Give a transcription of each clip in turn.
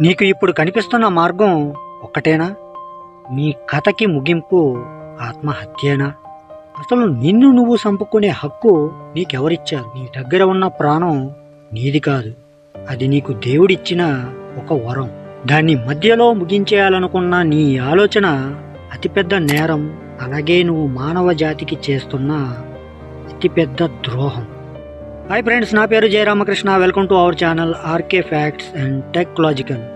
నీకు ఇప్పుడు కనిపిస్తున్న మార్గం ఒక్కటేనా? నీ కథకి ముగింపు ఆత్మహత్యేనా? అసలు నిన్ను నువ్వు చంపుకునే హక్కు నీకెవరిచ్చారు? నీ దగ్గర ఉన్న ప్రాణం నీది కాదు. అది నీకు దేవుడిచ్చిన ఒక వరం. దాన్ని మధ్యలో ముగించేయాలనుకున్న నీ ఆలోచన అతిపెద్ద నేరం. అలాగే నువ్వు మానవ జాతికి చేస్తున్న అతిపెద్ద ద్రోహం. హాయ్ ఫ్రెండ్స్ నా పేరు Jayaramakrishna. Welcome to our channel RK facts and technological.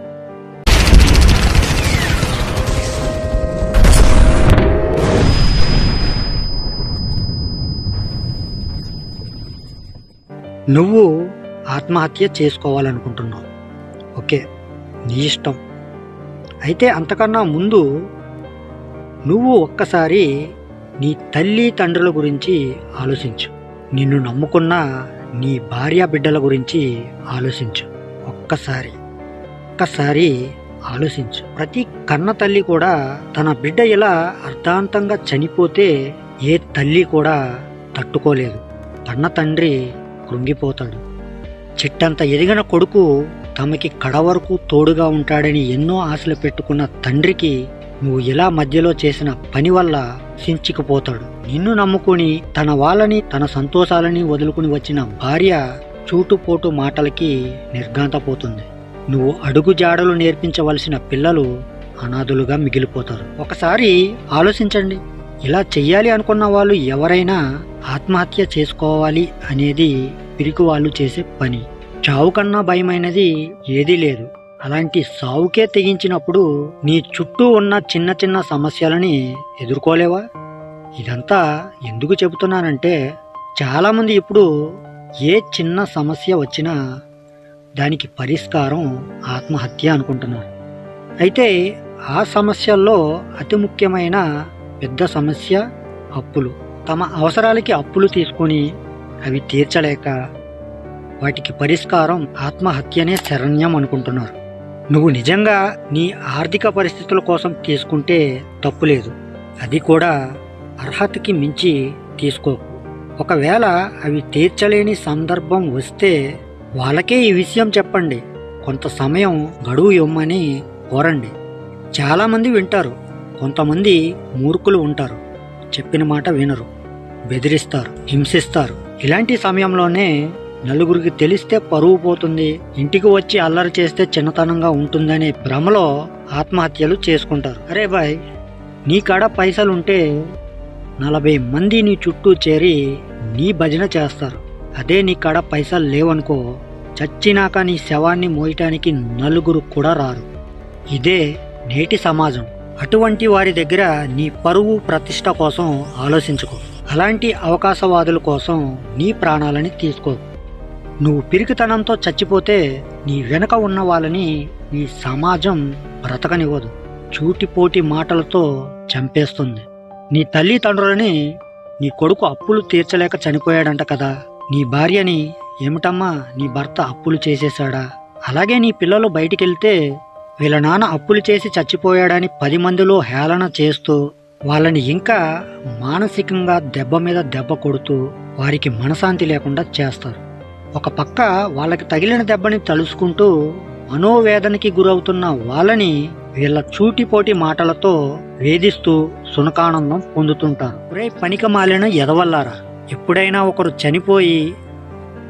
నువ్వు ఆత్మహత్య చేసుకోవాలనుకుంటున్నావు. ఓకే నీ ఇష్టం. అయితే అంతకన్నా ముందు నువ్వు ఒక్కసారి నీ తల్లి తండ్రుల గురించి ఆలోచించు. నిన్ను నమ్ముకున్న నీ భార్య బిడ్డల గురించి ఆలోచించు. ఒక్కసారి ఒక్కసారి ఆలోచించు. ప్రతి కన్న తల్లి కూడా తన బిడ్డ ఇలా అర్ధాంతంగా చనిపోతే ఏ తల్లి కూడా తట్టుకోలేదు. కన్న తండ్రి కృంగిపోతాడు. చిట్టంత ఎదిగిన కొడుకు తమకి కడ వరకు తోడుగా ఉంటాడని ఎన్నో ఆశలు పెట్టుకున్న తండ్రికి నువ్వు ఇలా మధ్యలో చేసిన పని వల్ల సించికిపోతాడు? నిన్ను నమ్ముకుని తన వాళ్ళని తన సంతోషాలని వదులుకుని వచ్చిన భార్య చూటుపోటు మాటలకి నిర్గాంతపోతుంది నువ్వు అడుగు జాడలు నేర్పించవలసిన పిల్లలు అనాథులుగా మిగిలిపోతారు. ఒకసారి ఆలోచించండి. ఇలా చెయ్యాలి అనుకున్న వాళ్ళు ఎవరైనా ఆత్మహత్య చేసుకోవాలి అనేది పిరికి వాళ్ళు చేసే పని. చావు కన్నా భయమైనది ఏదీ లేదు. అలాంటి సావుకే తెగించినప్పుడు నీ చుట్టూ ఉన్న చిన్న చిన్న సమస్యలని ఎదుర్కోలేవా? ఇదంతా ఎందుకు చెబుతున్నానంటే చాలామంది ఇప్పుడు ఏ చిన్న సమస్య వచ్చినా దానికి పరిష్కారం ఆత్మహత్య అనుకుంటున్నారు. అయితే ఆ సమస్యల్లో అతి ముఖ్యమైన పెద్ద సమస్య అప్పులు. తమ అవసరాలకి అప్పులు తీసుకొని అవి తీర్చలేక వాటికి పరిష్కారం ఆత్మహత్యనే శరణ్యం అనుకుంటున్నారు. నువ్వు నిజంగా నీ ఆర్థిక పరిస్థితుల కోసం తీసుకుంటే తప్పులేదు. అది కూడా అర్హతకి మించి తీసుకోకు. ఒకవేళ అవి తీర్చలేని సందర్భం వస్తే వాళ్ళకే ఈ విషయం చెప్పండి. కొంత సమయం గడువు ఇవ్వమని కోరండి. చాలామంది వింటారు కొంతమంది మూర్ఖులు ఉంటారు. చెప్పిన మాట వినరు. బెదిరిస్తారు హింసిస్తారు. ఇలాంటి సమయంలోనే నలుగురికి తెలిస్తే పరువు పోతుంది. ఇంటికి వచ్చి అల్లరి చేస్తే చిన్నతనంగా ఉంటుందనే భ్రమలో ఆత్మహత్యలు చేసుకుంటారు. అరే బాయ్ నీ కాడ పైసలుంటే నలభై మంది నీ చుట్టూ చేరి నీ భజన చేస్తారు. అదే నీ కాడ పైసలు లేవనుకో చచ్చినాక నీ శవాన్ని మోయటానికి నలుగురు కూడా రారు. ఇదే నేటి సమాజం. అటువంటి వారి దగ్గర నీ పరువు ప్రతిష్ట కోసం ఆలోచించుకో. అలాంటి అవకాశవాదుల కోసం నీ ప్రాణాలని తీసుకో. నువ్వు పిరికితనంతో చచ్చిపోతే నీ వెనక ఉన్న వాళ్ళని ఈ సమాజం బ్రతకనివ్వదు. చూటిపోటి మాటలతో చంపేస్తుంది. నీ తల్లిదండ్రులని నీ కొడుకు అప్పులు తీర్చలేక చనిపోయాడంట కదా. నీ భార్యని ఏమిటమ్మా నీ భర్త అప్పులు చేసేశాడా? అలాగే నీ పిల్లలు బయటికెళ్తే వీళ్ళ నాన్న అప్పులు చేసి చచ్చిపోయాడని పది మందిలో హేళన చేస్తూ వాళ్ళని ఇంకా మానసికంగా దెబ్బ మీద దెబ్బ కొడుతూ వారికి మనశాంతి లేకుండా చేస్తారు. ఒక పక్క వాళ్ళకి తగిలిన దెబ్బని తలుసుకుంటూ మనోవేదనకి గురవుతున్న వాళ్ళని వీళ్ళ చూటిపోటి మాటలతో వేధిస్తూ సునకానందం పొందుతుంటారు. ఒరే పనిక మాలిన ఎదవల్లారా ఎప్పుడైనా ఒకరు చనిపోయి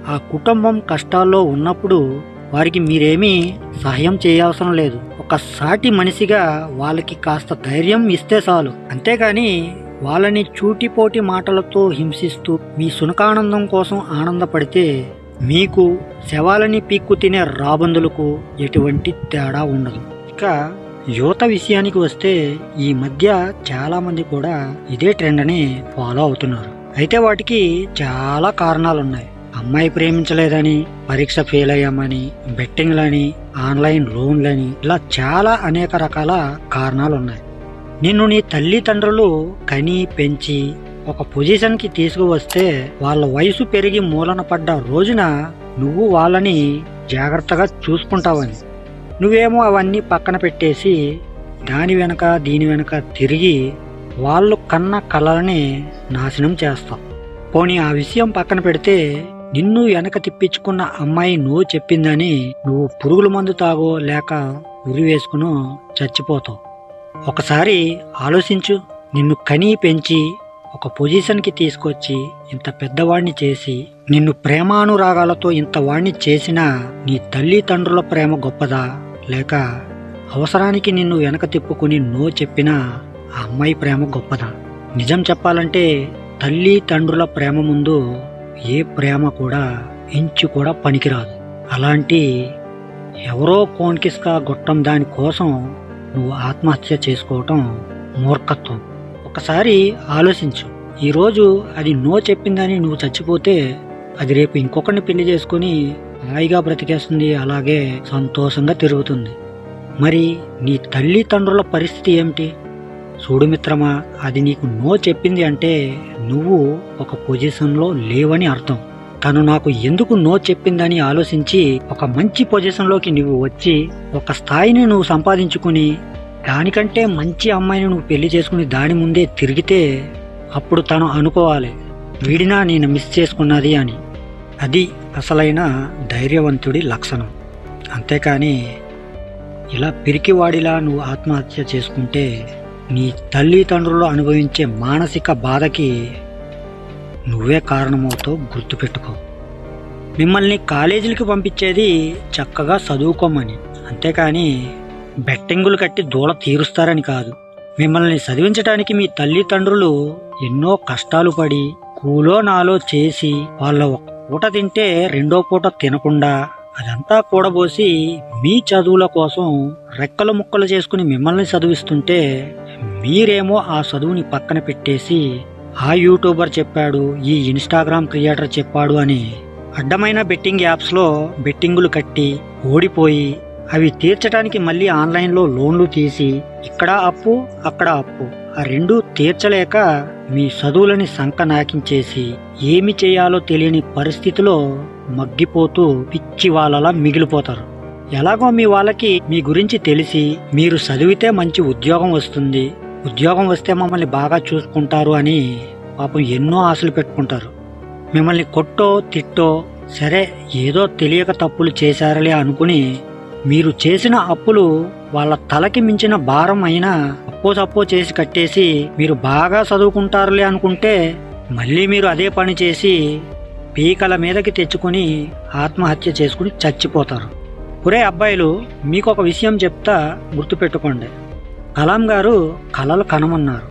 ఆ కుటుంబం కష్టాల్లో ఉన్నప్పుడు వారికి మీరేమీ సహాయం చేయవసరం లేదు. ఒక సాటి మనిషిగా వాళ్ళకి కాస్త ధైర్యం ఇస్తే చాలు. అంతేగాని వాళ్ళని చూటిపోటి మాటలతో హింసిస్తూ మీ సునకానందం కోసం ఆనందపడితే మీకు శవాలని పీక్కు తినే రాబందులకు ఎటువంటి తేడా ఉండదు. ఇక యువత విషయానికి వస్తే ఈ మధ్య చాలా మంది కూడా ఇదే ట్రెండ్ అని ఫాలో అవుతున్నారు. అయితే వాటికి చాలా కారణాలు ఉన్నాయి అమ్మాయి ప్రేమించలేదని పరీక్ష ఫెయిల్ అయ్యామని బెట్టింగ్లని ఆన్లైన్ లోన్లని ఇలా చాలా అనేక రకాల కారణాలు ఉన్నాయి నిన్ను నీ తల్లిదండ్రులు కని పెంచి ఒక పొజిషన్కి తీసుకువస్తే వాళ్ళ వయసు పెరిగి మూలన పడ్డ రోజున నువ్వు వాళ్ళని జాగ్రత్తగా చూసుకుంటావని. నువ్వేమో అవన్నీ పక్కన పెట్టేసి దాని వెనక దీని వెనక తిరిగి వాళ్ళు కన్న కళలని నాశనం చేస్తావు. పోనీ ఆ విషయం పక్కన పెడితే నిన్ను వెనక తిప్పించుకున్న అమ్మాయి నువ్వు చెప్పిందని నువ్వు పురుగుల మందు తాగో లేక ఉరి వేసుకునో చచ్చిపోతావు. ఒకసారి ఆలోచించు నిన్ను కనీ పెంచి ఒక పొజిషన్కి తీసుకొచ్చి ఇంత పెద్దవాడిని చేసి నిన్ను ప్రేమానురాగాలతో ఇంత వాడిని చేసినా నీ తల్లిదండ్రుల ప్రేమ గొప్పదా? లేక అవసరానికి నిన్ను వెనక తిప్పుకుని నో చెప్పినా ఆ అమ్మాయి ప్రేమ గొప్పదా? నిజం చెప్పాలంటే తల్లి తండ్రుల ప్రేమ ముందు ఏ ప్రేమ కూడా ఇంచు కూడా పనికిరాదు. అలాంటి ఎవరో కోన్కిస్కా గొట్టం దాని కోసం నువ్వు ఆత్మహత్య చేసుకోవటం మూర్ఖత్వం. ఒకసారి ఆలోచించు. ఈరోజు అది నో చెప్పిందని నువ్వు చచ్చిపోతే అది రేపు ఇంకొకరిని పెళ్ళి చేసుకుని హాయిగా బ్రతికేస్తుంది అలాగే సంతోషంగా తిరుగుతుంది. మరి నీ తల్లిదండ్రుల పరిస్థితి ఏమిటి? చూడు మిత్రమా అది నీకు నో చెప్పింది అంటే నువ్వు ఒక పొజిషన్లో లేవని అర్థం. తను నాకు ఎందుకు నో చెప్పిందని ఆలోచించి ఒక మంచి పొజిషన్లోకి నువ్వు వచ్చి ఒక స్థాయిని నువ్వు సంపాదించుకుని దానికంటే మంచి అమ్మాయిని నువ్వు పెళ్ళి చేసుకుని దాని ముందే తిరిగితే అప్పుడు తను అనుకోవాలి. వీడినా నేను మిస్ చేసుకున్నది అని. అది అసలైన ధైర్యవంతుడి లక్షణం. అంతేకాని ఇలా పిరికివాడిలా నువ్వు ఆత్మహత్య చేసుకుంటే నీ తల్లిదండ్రులు అనుభవించే మానసిక బాధకి నువ్వే కారణమవుతావు గుర్తుపెట్టుకో. మిమ్మల్ని కాలేజీలకి పంపించేది చక్కగా చదువుకోమని. అంతేకాని బెట్టింగులు కట్టి దూడ తీరుస్తారని కాదు. మిమ్మల్ని చదివించడానికి మీ తల్లిదండ్రులు ఎన్నో కష్టాలు పడి కూలో నాలో చేసి వాళ్ళ ఒక పూట తింటే రెండో పూట తినకుండా అదంతా కూడబోసి మీ చదువుల కోసం రెక్కలు ముక్కలు చేసుకుని మిమ్మల్ని చదివిస్తుంటే మీరేమో ఆ చదువుని పక్కన పెట్టేసి ఆ యూట్యూబర్ చెప్పాడు ఈ ఇన్స్టాగ్రామ్ క్రియేటర్ చెప్పాడు అని అడ్డమైన బెట్టింగ్ యాప్స్లో బెట్టింగులు కట్టి ఓడిపోయి అవి తీర్చడానికి మళ్ళీ ఆన్లైన్లో లోన్లు తీసి ఇక్కడ అప్పు అక్కడ అప్పు. ఆ రెండు తీర్చలేక మీ చదువులని సంక నాకించేసి ఏమి చేయాలో తెలియని పరిస్థితిలో మగ్గిపోతూ పిచ్చి వాళ్ళలా మిగిలిపోతారు. ఎలాగో మీ వాళ్ళకి మీ గురించి తెలిసి మీరు చదివితే మంచి ఉద్యోగం వస్తుంది. ఉద్యోగం వస్తే మమ్మల్ని బాగా చూసుకుంటారు అని పాపం ఎన్నో ఆశలు పెట్టుకుంటారు. మిమ్మల్ని కొట్టో తిట్టో సరే ఏదో తెలియక తప్పులు చేశారలే అనుకుని మీరు చేసిన అప్పులు వాళ్ళ తలకి మించిన భారం అయినా అప్పో సప్పో చేసి కట్టేసి మీరు బాగా చదువుకుంటారులే అనుకుంటే మళ్ళీ మీరు అదే పని చేసి పీకల మీదకి తెచ్చుకొని ఆత్మహత్య చేసుకుని చచ్చిపోతారు. ఒరే అబ్బాయిలు మీకు ఒక విషయం చెప్తా గుర్తుపెట్టుకోండి. కలాం గారు కళలు కనమన్నారు.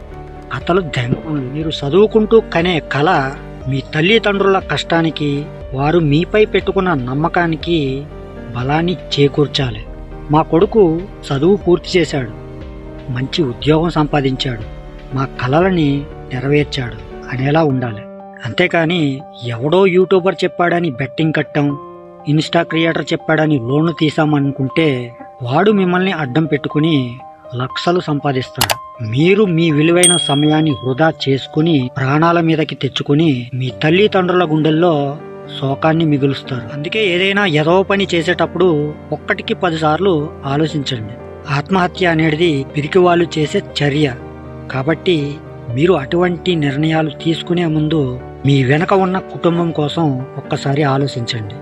కథలు దెంగ మీరు చదువుకుంటూ కనే కళ మీ తల్లిదండ్రుల కష్టానికి వారు మీపై పెట్టుకున్న నమ్మకానికి బలాన్ని చేకూర్చాలి. మా కొడుకు చదువు పూర్తి చేశాడు. మంచి ఉద్యోగం సంపాదించాడు. మా కలలని నెరవేర్చాడు. అనేలా ఉండాలి. అంతేకాని ఎవడో యూట్యూబర్ చెప్పాడని బెట్టింగ్ కట్టాం ఇన్స్టా క్రియేటర్ చెప్పాడని లోన్లు తీసామనుకుంటే వాడు మిమ్మల్ని అడ్డం పెట్టుకుని లక్షలు సంపాదిస్తాడు. మీరు మీ విలువైన సమయాన్ని వృధా చేసుకుని ప్రాణాల మీదకి తెచ్చుకుని మీ తల్లిదండ్రుల గుండెల్లో శోకాన్ని మిగులుస్తారు. అందుకే ఏదైనా ఎదవ పని చేసేటప్పుడు ఒక్కటికి పదిసార్లు ఆలోచించండి. ఆత్మహత్య అనేది పిరికి వాళ్ళు చేసే చర్య. కాబట్టి మీరు అటువంటి నిర్ణయాలు తీసుకునే ముందు మీ వెనక ఉన్న కుటుంబం కోసం ఒక్కసారి ఆలోచించండి.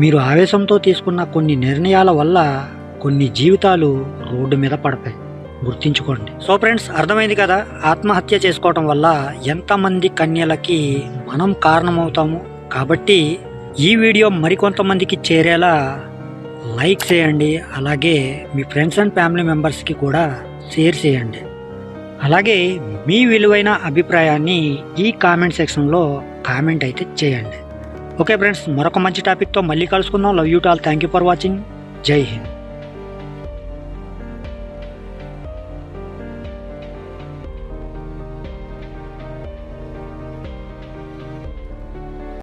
మీరు ఆవేశంతో తీసుకున్న కొన్ని నిర్ణయాల వల్ల కొన్ని జీవితాలు రోడ్డు మీద పడతాయి. గుర్తించుకోండి. సో ఫ్రెండ్స్ అర్థమైంది కదా? ఆత్మహత్య చేసుకోవటం వల్ల ఎంతమంది కన్యలకి మనం కారణమవుతాము? కాబట్టి ఈ వీడియో మరికొంతమందికి చేరేలా లైక్ చేయండి. అలాగే మీ ఫ్రెండ్స్ అండ్ ఫ్యామిలీ మెంబర్స్కి కూడా షేర్ చేయండి. అలాగే మీ విలువైన అభిప్రాయాన్ని ఈ కామెంట్ సెక్షన్లో కామెంట్ అయితే చేయండి. ఓకే ఫ్రెండ్స్ మరొక మంచి టాపిక్తో మళ్ళీ కలుసుకుందాం. Love you tall thank you for watching Jai Hind.